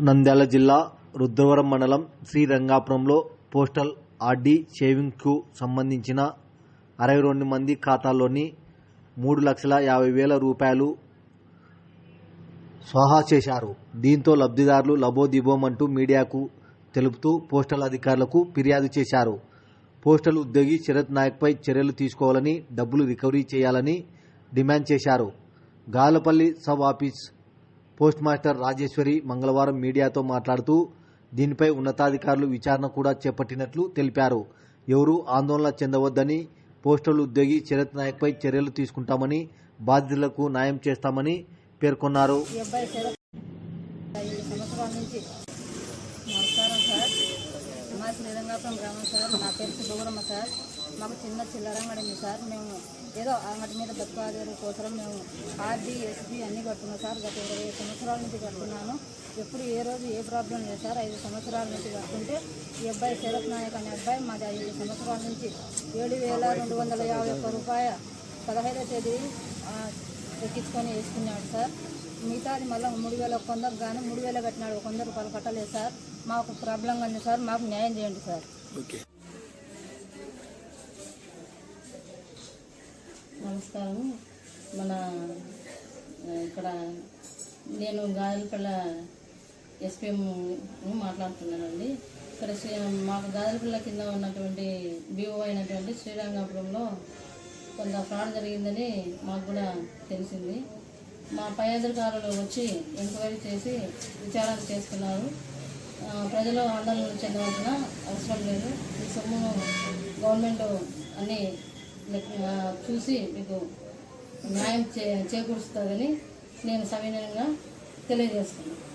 నంద్యాల జిల్లా రుద్రవరం మండలం శ్రీరంగాపురంలో postal RD షేవింగ్కు సంబంధించిన అరవై రెండు మంది ఖాతాల్లోని మూడు లక్షల యాభై వేల రూపాయలు స్వాహా చేశారు. దీంతో లబ్ధిదారులు లబోదిబోమంటూ మీడియాకు తెలుపుతూ పోస్టల్ అధికారులకు ఫిర్యాదు చేశారు. పోస్టల్ ఉద్యోగి శరత్ నాయక్పై చర్యలు తీసుకోవాలని డబ్బులు రికవరీ చేయాలని డిమాండ్ చేశారు. Galapalli sub office post master Rajeshwari మంగళవారం మీడియాతో మాట్లాడుతూ దీనిపై ఉన్నతాధికారులు విచారణ కూడా చేపట్టినట్లు తెలిపారు. ఎవరూ ఆందోళన చెందవద్దని పోస్టల్ ఉద్యోగి శరత్ నాయక్పై చర్యలు తీసుకుంటామని బాధితులకు న్యాయం చేస్తామని పేర్కొన్నారు. మాకు చిన్న చిల్లర సార్. మేము ఏదో వాటి మీద బతుకాదేరు కోసం మేము ఆర్డీ ఎస్బీ అన్నీ కట్టున్నాం సార్. గత ఇరవై సంవత్సరాల నుంచి కడుతున్నాను. ఎప్పుడు ఏ రోజు ఏ ప్రాబ్లం లేదు సార్. ఐదు సంవత్సరాల నుంచి కట్టుకుంటే ఈ అబ్బాయి శరత్ నాయక్ అనే అబ్బాయి మాది ఐదు సంవత్సరాల నుంచి ఏడు వేల రెండు వందల యాభై ఒక్క రూపాయ పదహైదో తేదీ ఎక్కించుకొని వేసుకున్నాడు సార్. మిగతాది మళ్ళీ మూడు వేల కొందరు కానీ మూడు వేల కట్టినాడు. ఒక వంద రూపాయలు కట్టలేదు సార్. మాకు ప్రాబ్లంగా ఉంది సార్. మాకు న్యాయం చేయండి సార్. నమస్కారం మన ఇక్కడ నేను గాజులపల్ల ఎస్పీఎం మాట్లాడుతున్నానండి. ఇక్కడ శ్రీ మాకు గాజులపల్ల కింద ఉన్నటువంటి బీఓ అయినటువంటి శ్రీరంగాపురంలో కొంత ఫ్రాడ్ జరిగిందని మాకు కూడా తెలిసింది. మా పై అధికారులు వచ్చి ఎంక్వైరీ చేసి విచారణ చేస్తున్నారు. ప్రజలు ఆందోళన చెందవలసిన అవసరం లేదు. ఈ సొమ్మును గవర్నమెంట్ అన్ని చూసి మీకు న్యాయం చే చేకూరుస్తుందని నేను సవినయంగా తెలియజేస్తున్నాను.